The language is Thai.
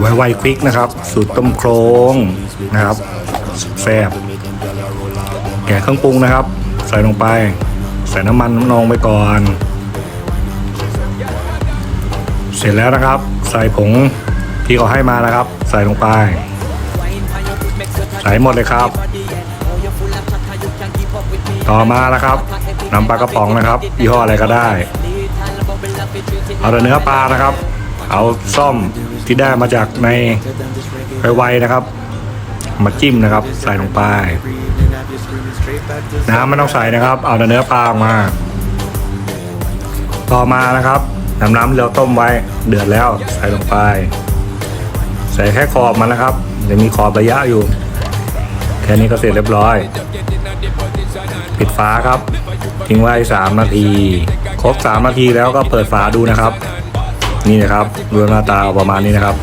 ไวไวควิกนะครับ สูตรต้มโครงนะครับแซ่บแกะเครื่องปรุงนะครับ ใส่ลงไป ใส่น้ำมันน้ำนองไปก่อน เสร็จแล้วนะครับ ใส่ผงที่เขาให้มานะครับ ใส่ลงไป ใส่หมดเลยครับ ต่อมานะครับนำปลากระป๋องนะครับยี่ห้ออะไรก็ได้ เอาแต่เนื้อปลานะครับ เอาซ่อมที่ได้มาจากในไวๆนะครับ มาจิ้มนะครับ ใส่ลงไป น้ำไม่ต้องใส่นะครับ เอาแต่เนื้อปลาออกมา ต่อมานะครับน้ำน้ำเราต้มไว้เดือดแล้วใส่ลงไป ใส่แค่ขอบมันนะครับจะมีขอบระยะอยู่ แค่นี้ก็เสร็จเรียบร้อย ปิดฝาครับ ทิ้งไว้สามนาที ครบสามนาทีแล้วก็เปิดฝาดูนะครับ นี่นะครับดูหน้าตาประมาณนี้นะครับ